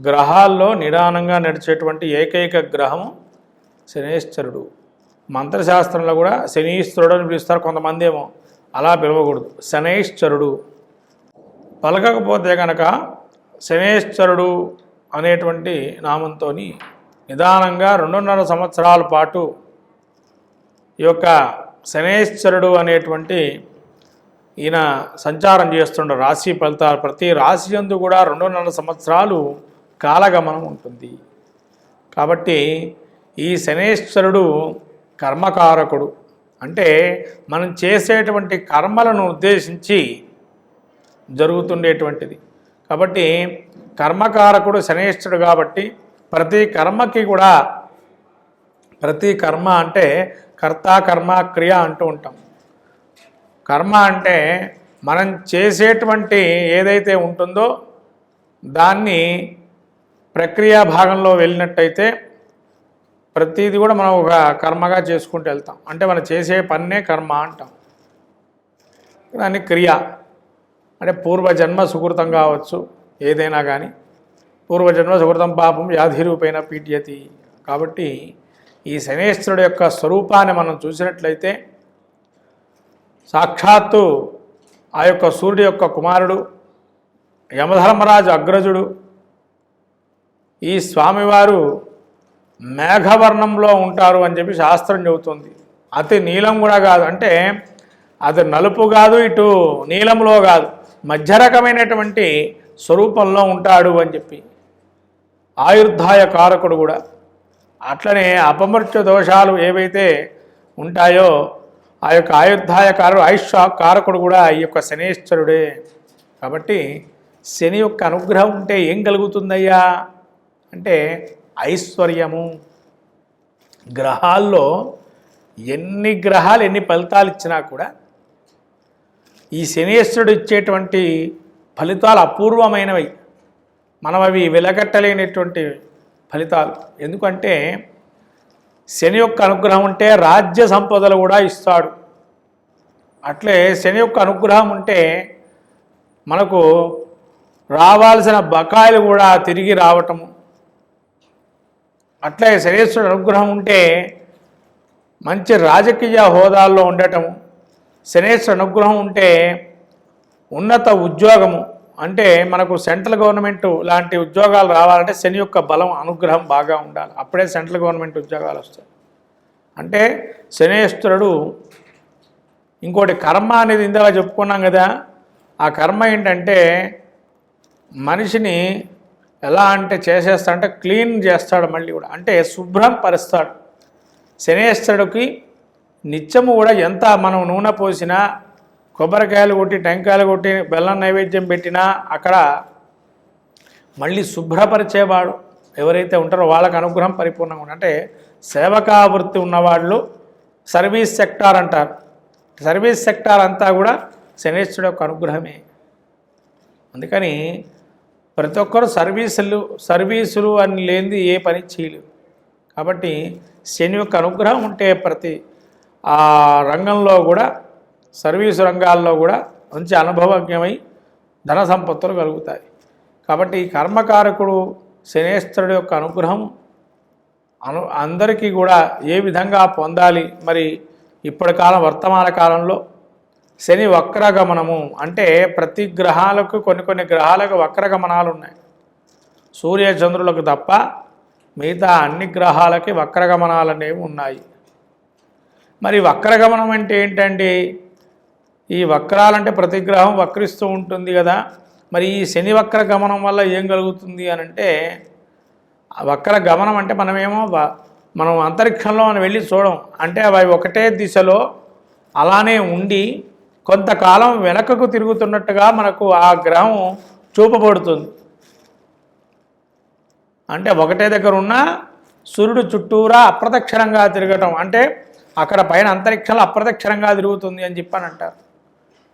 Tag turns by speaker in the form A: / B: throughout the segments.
A: గ్రహాల్లో నిదానంగా నడిచేటువంటి ఏకైక గ్రహము శనేశ్వరుడు. మంత్రశాస్త్రంలో కూడా శనీశ్వరుడు అని పిలుస్తారు కొంతమంది ఏమో. అలా పిలవకూడదు. శనైశ్వరుడు. పలకకపోతే కనుక శనేశ్వరుడు అనేటువంటి నామంతో నిదానంగా రెండున్నర సంవత్సరాల పాటు ఈ యొక్క శనేశ్వరుడు అనేటువంటి ఈయన సంచారం చేస్తుండ రాశి ఫలితాలు. ప్రతి రాశి యందు కూడా రెండున్నర సంవత్సరాలు కాలగమనం ఉంటుంది. కాబట్టి ఈ శనేశ్వరుడు కర్మకారకుడు. అంటే మనం చేసేటువంటి కర్మలను ఉద్దేశించి జరుగుతుండేటువంటిది. కాబట్టి కర్మకారకుడు శనేశ్వరుడు కాబట్టి ప్రతి కర్మకి కూడా ప్రతి కర్మ అంటే కర్త కర్మ క్రియ అంటూ ఉంటాం. కర్మ అంటే మనం చేసేటువంటి ఏదైతే ఉంటుందో దాన్ని ప్రక్రియ భాగంలో వెళ్ళినట్టయితే ప్రతిదీ కూడా మనం ఒక కర్మగా చేసుకుంటూ వెళ్తాం. అంటే మనం చేసే పన్నే కర్మ అంటాం. దాన్ని క్రియ. అంటే పూర్వజన్మ సుకృతం కావచ్చు ఏదైనా కానీ పూర్వజన్మ సుకృతం పాపం వ్యాధి రూపైన పీడ్యతి. కాబట్టి ఈ శనేశ్వరుడు యొక్క స్వరూపాన్ని మనం చూసినట్లయితే సాక్షాత్తు ఆ యొక్క సూర్యుడి యొక్క కుమారుడు యమధర్మరాజు అగ్రజుడు ఈ స్వామివారు మేఘవర్ణంలో ఉంటారు అని చెప్పి శాస్త్రం చెబుతుంది. అతి నీలం కూడా కాదు. అంటే అది నలుపు కాదు ఇటు నీలంలో కాదు. మధ్య రకమైనటువంటి స్వరూపంలో ఉంటాడు అని చెప్పి. ఆయుర్ధాయ కారకుడు కూడా. అట్లనే అపమృత్యు దోషాలు ఏవైతే ఉంటాయో ఆ యొక్క ఆయుర్ధాయ కారు ఆయుష్ కారకుడు కూడా ఈ యొక్క శనేశ్వరుడే. కాబట్టి శని యొక్క అనుగ్రహం ఉంటే ఏం కలుగుతుందయ్యా? అంటే ఐశ్వర్యము గ్రహాల్లో ఎన్ని గ్రహాలు ఎన్ని ఫలితాలు ఇచ్చినా కూడా ఈ శనేశ్వరుడు ఇచ్చేటువంటి ఫలితాలు అపూర్వమైనవి. మనం అవి వెలగట్టలేనటువంటి ఫలితాలు. ఎందుకంటే శని యొక్క అనుగ్రహం ఉంటే రాజ్య సంపదలు కూడా ఇస్తాడు. అట్లే శని యొక్క అనుగ్రహం ఉంటే మనకు రావాల్సిన బకాయిలు కూడా తిరిగి రావటము. అట్లే శనేశ్వరుడు అనుగ్రహం ఉంటే మంచి రాజకీయ హోదాల్లో ఉండటము శనేశ్వరుడు అనుగ్రహం ఉంటే ఉన్నత ఉద్యోగము అంటే మనకు సెంట్రల్ గవర్నమెంట్ లాంటి ఉద్యోగాలు రావాలంటే శని యొక్క బలం అనుగ్రహం బాగా ఉండాలి. అప్పుడే సెంట్రల్ గవర్నమెంట్ ఉద్యోగాలు వస్తాయి. అంటే శనేశ్వరుడు ఇంకోటి కర్మ అనేది ఇందాక చెప్పుకున్నాం కదా ఆ కర్మ ఏంటంటే మనిషిని ఎలా అంటే చేసేస్తా అంటే క్లీన్ చేస్తాడు మళ్ళీ కూడా. అంటే శుభ్రం పరుస్తాడు. శనేశ్వరుడికి నిత్యము కూడా ఎంత మనం నూనె పోసినా కొబ్బరికాయలు కొట్టి టెంకాయలు కొట్టి బెల్లం నైవేద్యం పెట్టినా అక్కడ మళ్ళీ శుభ్రపరిచేవాడు ఎవరైతే ఉంటారో వాళ్ళకి అనుగ్రహం పరిపూర్ణంగా ఉంటుంది అంటే సేవకావృత్తి ఉన్నవాళ్ళు సర్వీస్ సెక్టార్ అంటారు. సర్వీస్ సెక్టార్ అంతా కూడా శనేశ్వరుడు యొక్క అనుగ్రహమే. అందుకని ప్రతి ఒక్కరు సర్వీసులు సర్వీసులు అని లేనిది ఏ పని చేయలేవు కాబట్టి శని యొక్క అనుగ్రహం ఉంటే ప్రతి ఆ రంగంలో కూడా సర్వీసు రంగాల్లో కూడా మంచి అనుభవజ్ఞమై ధన సంపత్తులు కలుగుతాయి. కాబట్టి కర్మకారకుడు శనేశ్వరుడు యొక్క అనుగ్రహం అను అందరికీ కూడా ఏ విధంగా పొందాలి? మరి ఇప్పటి కాలం వర్తమాన కాలంలో శని వక్రగమనము అంటే ప్రతి గ్రహాలకు కొన్ని కొన్ని గ్రహాలకు వక్రగమనాలు ఉన్నాయి. సూర్య చంద్రులకు తప్ప మిగతా అన్ని గ్రహాలకి వక్రగమనాలు అనేవి ఉన్నాయి. మరి వక్రగమనం అంటే ఏంటండి? ఈ వక్రాలంటే ప్రతి గ్రహం వక్రిస్తూ ఉంటుంది కదా. మరి ఈ శని వక్ర గమనం వల్ల ఏం కలుగుతుంది అని అంటే ఆ వక్ర గమనం అంటే మనమేమో మనం అంతరిక్షంలో మనం వెళ్ళి చూడం. అంటే అవి ఒకటే దిశలో అలానే ఉండి కొంతకాలం వెనకకు తిరుగుతున్నట్టుగా మనకు ఆ గ్రహం చూపబడుతుంది. అంటే ఒకటే దగ్గర ఉన్న సూర్యుడు చుట్టూరా అప్రదక్షిణంగా తిరగటం. అంటే అక్కడ పైన అంతరిక్షంలో అప్రదక్షిణంగా తిరుగుతుంది అని చెప్పని అంటారు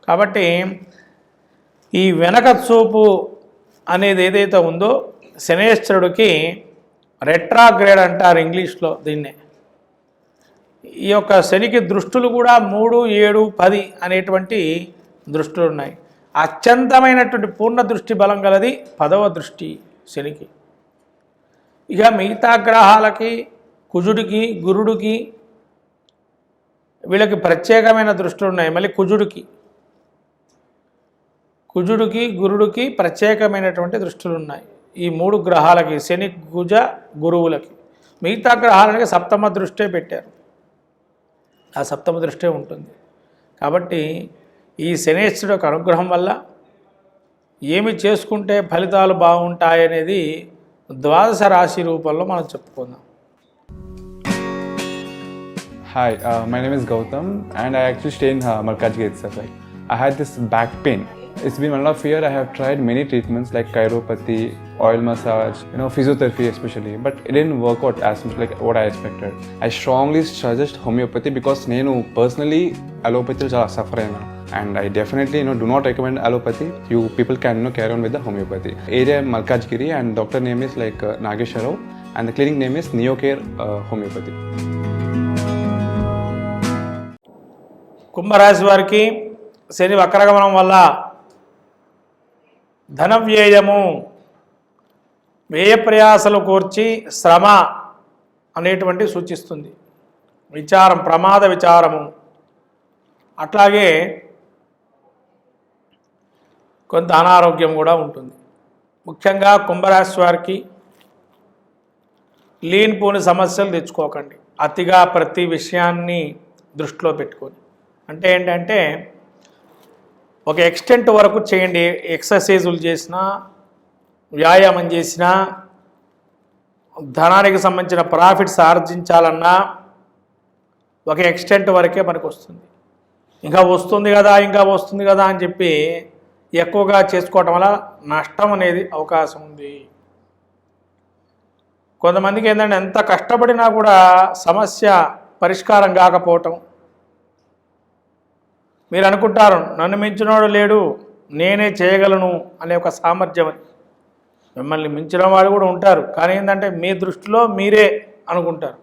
A: కాబట్టి ఈ వెనక చూపు అనేది ఏదైతే ఉందో శనేశ్వరుడికి రెట్రాగ్రేడ్ అంటారు ఇంగ్లీష్లో దీన్నే. ఈ యొక్క శనికి దృష్టులు కూడా మూడు ఏడు పది అనేటువంటి దృష్టులు ఉన్నాయి. అత్యంతమైనటువంటి పూర్ణ దృష్టి బలం గలది పదవ దృష్టి శనికి. ఇక మిగతా గ్రహాలకి కుజుడికి గురుడికి వీళ్ళకి ప్రత్యేకమైన దృష్టిలు ఉన్నాయి. మళ్ళీ కుజుడికి. కుజుడికి గురుడికి ప్రత్యేకమైనటువంటి దృష్టులు ఉన్నాయి. ఈ మూడు గ్రహాలకి శని కుజ గురువులకి. మిగతా గ్రహాలకి సప్తమ దృష్టే పెట్టారు. ఆ సప్తమ దృష్టి ఉంటుంది. కాబట్టి ఈ శనేశ్వరుడు యొక్క అనుగ్రహం వల్ల ఏమి చేసుకుంటే ఫలితాలు బాగుంటాయనేది ద్వాదశ రాశి రూపంలో మనం చెప్పుకుందాం.
B: Hi my name is Gautam and I actual stay in Markaz gate sir I had this back pain It's been one of year. I have tried many treatments like chiropathy, oil massage, you know, physiotherapy especially, but it didn't work out as much like what I expected. I strongly suggest homeopathy because నేను personally allopathy చాలా suffer అయినా and I definitely you know do not recommend allopathy. You people can you know carry on with the homeopathy. Area Malkajgiri and doctor name is like uh, Nagesh Rao and the clinic name is Neocare uh, Homeopathy.
A: కుంభరాశి వారికి శని వక్రగమనం వల్ల ధన వ్యయము వ్యయ ప్రయాసలు కోర్చి శ్రమ అనేటువంటి సూచిస్తుంది. విచారం ప్రమాద విచారము. అట్లాగే కొంత అనారోగ్యం కూడా ఉంటుంది. ముఖ్యంగా కుంభరాశి వారికి పోని సమస్యలు తెచ్చుకోకండి. అతిగా ప్రతి విషయాన్ని దృష్టిలో పెట్టుకొని. అంటే ఏంటంటే ఒక ఎక్స్టెంట్ వరకు చేయండి. ఎక్సర్సైజులు చేసినా వ్యాయామం చేసినా ధనానికి సంబంధించిన ప్రాఫిట్స్ ఆర్జించాలన్నా ఒక ఎక్స్టెంట్ వరకే మనకు వస్తుంది. ఇంకా వస్తుంది కదా ఇంకా వస్తుంది కదా అని చెప్పి ఎక్కువగా చేసుకోవటం వల్ల నష్టం అనేది అవకాశం ఉంది. కొంతమందికి ఏంటంటే ఎంత కష్టపడినా కూడా సమస్య పరిష్కారం కాకపోవటం మీరు అనుకుంటారు నన్ను మించినోడు లేడు నేనే చేయగలను అనే ఒక సామర్థ్యం అని మిమ్మల్ని మించిన వాళ్ళు కూడా ఉంటారు కానీ ఏంటంటే మీ దృష్టిలో మీరే అనుకుంటారు.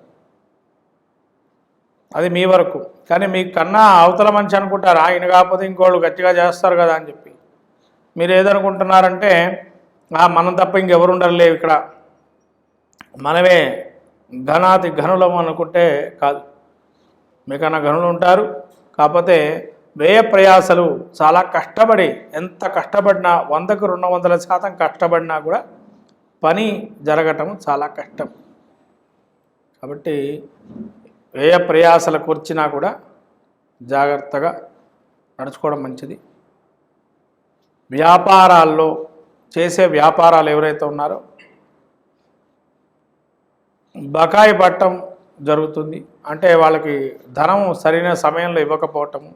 A: అది మీ వరకు. కానీ మీ కన్నా అవతల మంచి అనుకుంటారు ఆయన కాకపోతే ఇంకోళ్ళు గట్టిగా చేస్తారు కదా అని చెప్పి. మీరు ఏదనుకుంటున్నారంటే మనం తప్ప ఇంకెవరు ఉండరులేవు ఇక్కడ. మనమే ఘనాతి ఘనులం అనుకుంటే కాదు. మీకన్నా ఘనులు ఉంటారు కాకపోతే వ్యయ ప్రయాసలు చాలా కష్టపడి ఎంత కష్టపడినా వందకు రెండు వందల శాతం కష్టపడినా కూడా పని జరగటం చాలా కష్టం. కాబట్టి వ్యయ ప్రయాసల కూర్చినా కూడా జాగ్రత్తగా నడుచుకోవడం మంచిది. వ్యాపారాల్లో చేసే వ్యాపారాలు ఎవరైతే ఉన్నారో బకాయి పట్టం జరుగుతుంది. అంటే వాళ్ళకి ధనం సరైన సమయంలో ఇవ్వకపోవటము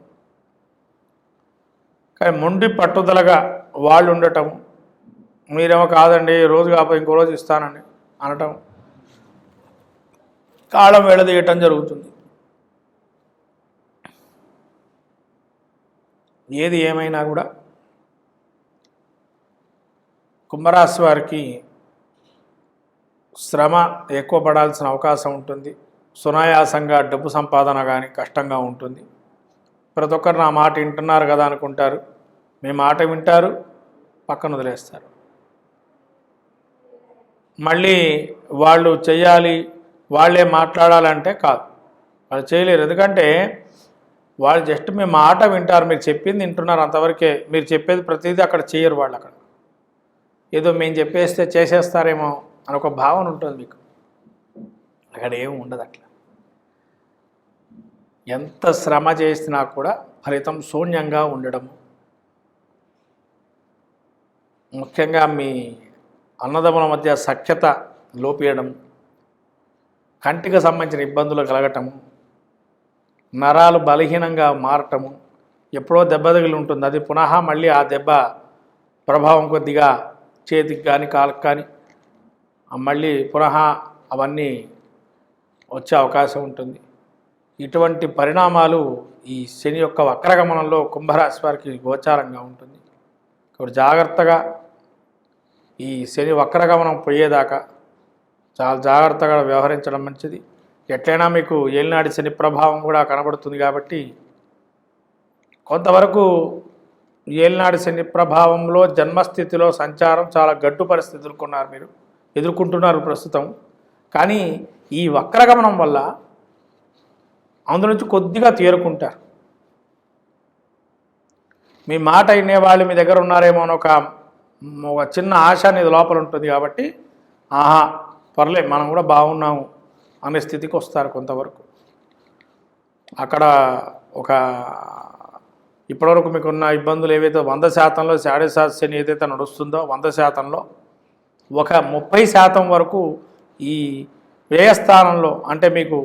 A: కానీ మొండి పట్టుదలగా వాళ్ళు ఉండటం మీరేమో కాదండి రోజు కాకపోతే ఇంకో రోజు ఇస్తానని అనటం కాలం వెళ్ళదీయటం జరుగుతుంది. ఏది ఏమైనా కూడా కుంభరాశి వారికి శ్రమ ఎక్కువ పడాల్సిన అవకాశం ఉంటుంది. సునాయాసంగా డబ్బు సంపాదన కానీ కష్టంగా ఉంటుంది. ప్రతి ఒక్కరు నా మాట వింటున్నారు కదా అనుకుంటారు. మీ మాట వింటారు పక్కన వదిలేస్తారు. మళ్ళీ వాళ్ళు చేయాలి వాళ్ళే మాట్లాడాలంటే కాదు. వాళ్ళు చేయలేరు. ఎందుకంటే వాళ్ళు జస్ట్ మీ మాట వింటారు మీరు చెప్పింది వింటున్నారు అంతవరకే. మీరు చెప్పేది ప్రతిదీ అక్కడ చేయరు వాళ్ళు అక్కడ. ఏదో మేము చెప్పేస్తే చేసేస్తారేమో అని ఒక భావన ఉంటుంది మీకు. అక్కడ ఏమి ఉండదు అట్లా. ఎంత శ్రమ చేసినా కూడా ఫలితం శూన్యంగా ఉండడము. ముఖ్యంగా మీ అన్నదమ్ముల మధ్య సఖ్యత లోపేయడం కంటికి సంబంధించిన ఇబ్బందులు కలగటము నరాలు బలహీనంగా మారటము ఎప్పుడో దెబ్బ తగిలి ఉంటుంది. అది పునః మళ్ళీ ఆ దెబ్బ ప్రభావం కొద్దిగా చేతికి కానీ కాలుకు కానీ మళ్ళీ పునః అవన్నీ వచ్చే అవకాశం ఉంటుంది. ఇటువంటి పరిణామాలు ఈ శని యొక్క వక్రగమనంలో కుంభరాశి వారికి గోచారంగా ఉంటుంది. ఇప్పుడు జాగ్రత్తగా ఈ శని వక్రగమనం పోయేదాకా చాలా జాగ్రత్తగా వ్యవహరించడం మంచిది. ఎట్లయినా మీకు ఏలినాటి శని ప్రభావం కూడా కనబడుతుంది కాబట్టి కొంతవరకు ఏలినాటి శని ప్రభావంలో జన్మస్థితిలో సంచారం చాలా గడ్డు పరిస్థితి ఎదుర్కొన్నారు మీరు. ఎదుర్కొంటున్నారు ప్రస్తుతం. కానీ ఈ వక్రగమనం వల్ల అందు నుంచి కొద్దిగా తేరుకుంటారు. మీ మాట వినేవాళ్ళు మీ దగ్గర ఉన్నారేమో అని ఒక ఒక చిన్న ఆశ అనేది లోపల ఉంటుంది కాబట్టి ఆహా పర్లే మనం కూడా బాగున్నాము అనే స్థితికి వస్తారు కొంతవరకు. అక్కడ ఒక ఇప్పటివరకు మీకున్న ఇబ్బందులు ఏవైతే వంద శాతంలో శాడశాస్యని ఏదైతే నడుస్తుందో వంద శాతంలో ఒక ముప్పై శాతం వరకు ఈ వ్యయస్థానంలో అంటే మీకు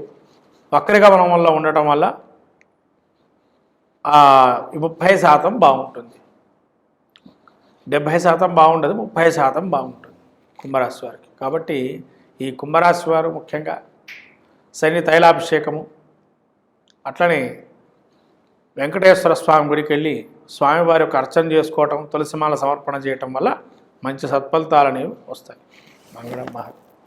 A: వక్రగమనం వల్ల ఉండటం వల్ల ముప్పై శాతం బాగుంటుంది. డెబ్భై శాతం బాగుండదు ముప్పై శాతం బాగుంటుంది కుంభరాశి వారికి. కాబట్టి ఈ కుంభరాశి వారు ముఖ్యంగా శని తైలాభిషేకము అట్లనే వెంకటేశ్వర స్వామి గుడికి వెళ్ళి స్వామివారి యొక్క అర్చన చేసుకోవటం తులసిమాల సమర్పణ చేయటం వల్ల మంచి సత్ఫలితాలు అనేవి వస్తాయి. మంగళం మహా